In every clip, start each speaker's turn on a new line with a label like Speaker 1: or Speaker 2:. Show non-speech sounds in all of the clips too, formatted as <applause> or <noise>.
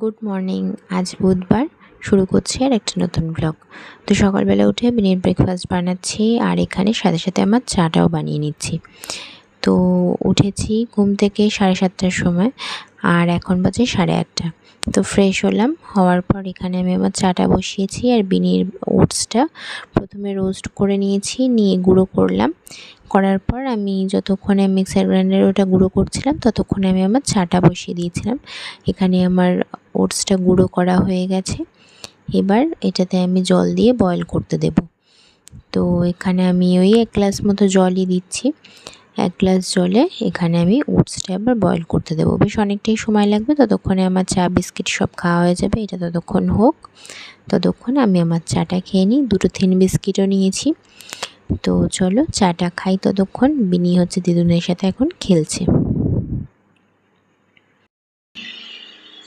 Speaker 1: Good morning. আজ বুধবার। শুরু করছি আর একটা নতুন ব্লগ তো সকালবেলা উঠে বিনির ব্রেকফাস্ট বানাচ্ছি আর এখানে সাথে সাথে আমার চাটাও বানিয়ে নিচ্ছি। তো উঠেছি ঘুম থেকে সাড়ে সাতটার সময় আর এখন বাজে সাড়ে আটটা। তো ফ্রেশ হলাম। হওয়ার পর এখানে আমি আমার চাটা বসিয়েছি আর বিনির ওটসটা প্রথমে রোস্ট করে নিয়েছি, নিয়ে গুঁড়ো করলাম। করার পর আমি যতক্ষণে মিক্সার গ্রাইন্ডারে ওটা গুঁড়ো করছিলাম, ততক্ষণে আমি আমার চাটা বসিয়ে দিয়েছিলাম। এখানে আমার ওটসটা গুঁড়ো করা হয়ে গেছে। এবার এটাতে আমি জল দিয়ে বয়ল করতে দেব। তো এখানে আমি ওই এক গ্লাস মতো জলই দিচ্ছি। এক গ্লাস জলে এখানে আমি ওটসটা এবার বয়ল করতে দেবো। বেশ অনেকটাই সময় লাগবে। ততক্ষণে আমার চা, বিস্কিট সব খাওয়া হয়ে যাবে। এটা ততক্ষণ হোক। ততক্ষণ আমি আমার চাটা খেয়ে নিই। দুটো থিন বিস্কিটও নিয়েছি। তো চলো, চাটা খাই ততক্ষণ। বিনি হচ্ছে দিদুনের সাথে এখন খেলছে।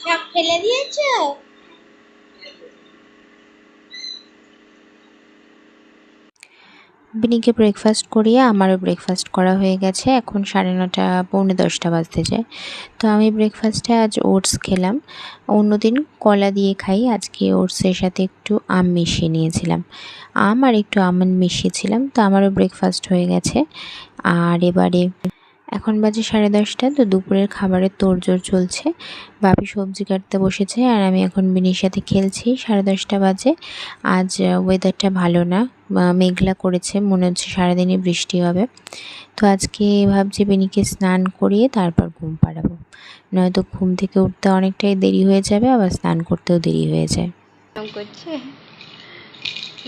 Speaker 2: সব ফেলে দিয়েছ
Speaker 1: বিনিকে ব্রেকফাস্ট করিয়ে আমারও ব্রেকফাস্ট করা হয়ে গেছে। এখন সাড়ে নটা, পৌনে দশটা বাজতে যায়। তো আমি ব্রেকফাস্টে আজ ওটস খেলাম। অন্যদিন কলা দিয়ে খাই। আজকে ওটসের সাথে একটু আম মিশিয়ে নিয়েছিলাম। আম আর একটু আমন্ড মিশিয়েছিলাম। তো আমারও ব্রেকফাস্ট হয়ে গেছে। আর এবারে এখন বাজে সাড়ে দশটা, তো দুপুরের খাবারের তোড়জোড় চলছে। বাপি সবজি কাটতে বসেছে আর আমি এখন বিনির সাথে খেলছি। সাড়ে দশটা বাজে। আজ ওয়েদারটা ভালো না। মেঘলা করেছে, মনে হচ্ছে সারাদিনই বৃষ্টি হবে। তো আজকে ভাবছি বিনিকে স্নান করিয়ে তারপর ঘুম পাড়াবো। নয়তো ঘুম থেকে উঠতে অনেকটাই দেরি হয়ে যাবে, আবার স্নান করতেও দেরি হয়ে যায়।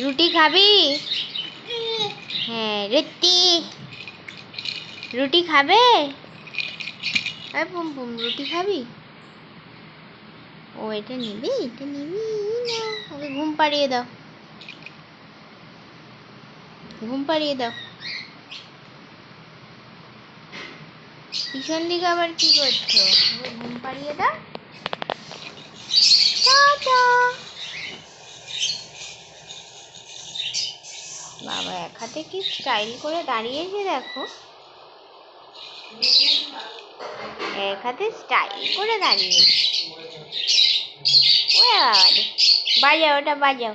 Speaker 2: রুটি খাবি? হ্যাঁ রুটি। রুটি খাবে? আরে পুম রুটি খাবি? ও, এটা নিবি? এটা নিবি, না। ওকে, ঘুম পাড়িয়ে দাও। ঘুম পাড়িয়ে দাও। পিছন দিকে আবার কি করছ? ঘুম পাড়িয়ে দাও। বাবা, এক হাতে কি স্টাইল করে দাঁড়িয়েছে দেখো। এক হাতে স্টাইল করে রে বাজাও ওটা বাজাও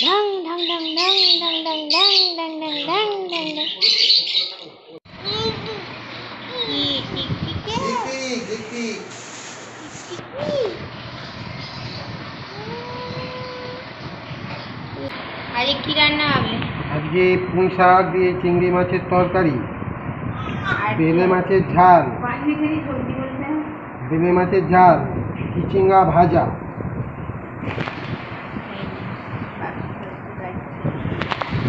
Speaker 2: ঢং ঢং ঢং ঢং ঢং ঢং ঢং ঢং ঢং ঢং ঢং ঢং কি টিকটিকে টিকটিকি আরে কি রান্না হবে
Speaker 3: আজকে পুঁই শাক দিয়ে চিংড়ি মাছের তরকারি বেলে মাছের ঝাল। বেলে মাছের ঝাল চিচিঙ্গা ভাজা।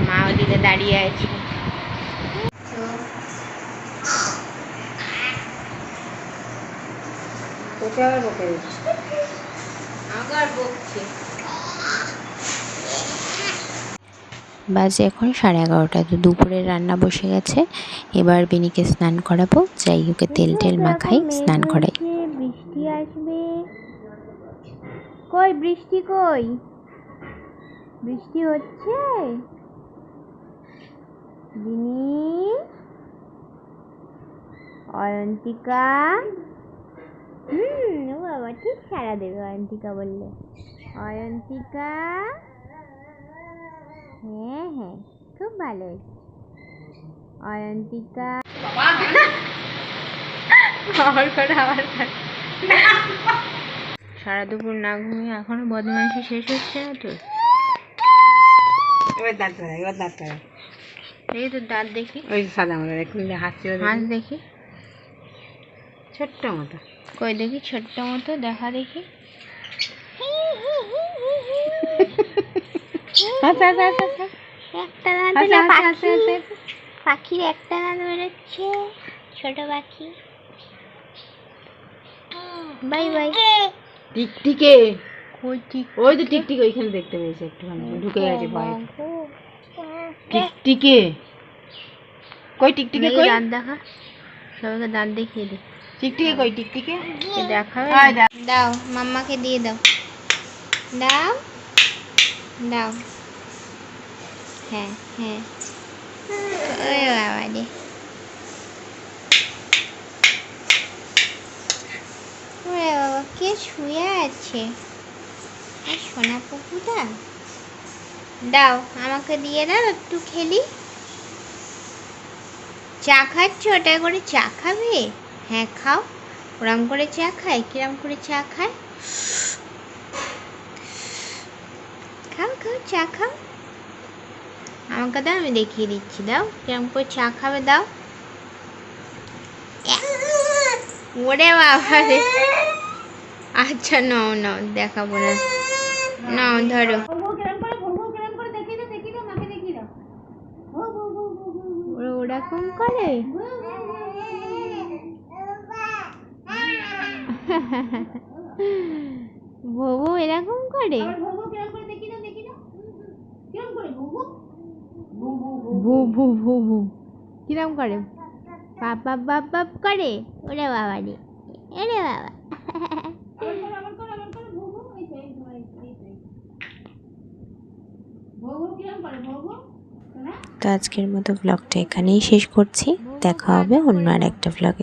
Speaker 2: মা ওদিকে দাঁড়িয়ে আছে।
Speaker 3: তোকে আর বকে
Speaker 2: আবার বকছে।
Speaker 1: বাজে এখন সাড়ে এগারোটা। তো দুপুরের রান্না বসে গেছে। এবার বিনিকে স্নান করাবো। যাই ওকে তেল টেল মাখাই, স্নান করাই।
Speaker 2: বৃষ্টি আসবে। কই, বৃষ্টি কই? বৃষ্টি হচ্ছে? বিনি? অয়ন্তিকা? হুম, ও বাবা, ঠিক সারা দেবে অয়ন্তিকা বললে। অয়ন্তিকা? হ্যাঁ হ্যাঁ। খুব ভালো হয়েছে। অয়ন্তিকা। আবার করে আবার সারা দুপুর না ঘুমিয়ে এখনও বদমাইশি শেষ হচ্ছে না
Speaker 3: এবার দাঁত ধরে এবার দাঁত ধরে।
Speaker 2: এই তো দাঁত দেখি।
Speaker 3: ওই সাদা মতো এখন হাসছে
Speaker 2: হাঁস দেখি।
Speaker 3: ছোট্ট মতো।
Speaker 2: কই দেখি ছোট্ট মতো দেখা দেখি। <laughs> পাখির একটা দাঁত বেরোচ্ছে ছোট পাখি। Bye bye.
Speaker 3: টিকটিকে। ওই তো টিকটিকে? ওইখানে দেখতে পেয়েছি একটুখানি ঢুকে গেছে ভয়। টিকটিকে। কই টিকটিকে কই?
Speaker 2: দাঁত দেখা। সবাইকে দাঁত দেখিয়ে দে।
Speaker 3: টিকটিকে কই টিকটিকে?
Speaker 2: দেখাবে। দাও মাম্মাকে দিয়ে দাও। দাও। দাও। হ্যাঁ হ্যাঁ। ওরে বাবা রে। বাবা, কে শুয়ে আছে? সোনা পুকুটা দাও, আমাকে দিয়ে দাও, একটু খেলি। চা খাচ্ছ? ওটা করে চা খাবে? হ্যাঁ খাও। ওরম করে চা খায়? কিরম করে চা খায়? খাও খাও চা খাও আমাকে দাও, আমি দেখিয়ে দিচ্ছি, দাও। কিরম করে চা খাবে, দাও। ওরে বাবা রে। আচ্ছা নাও নাও, দেখাবো না। নাও, ধরো। ওরা ওরকম করে? বউ এরকম করে? ভু ভু ভু ভু। কিরম করে? বাপ বাপ বাপ বাপ করে? ওরে বাবা রে। এরে বাবা।
Speaker 1: তো আজকের মতো ব্লগটা এখানেই শেষ করছি। দেখা হবে অন্য আর একটা ব্লগে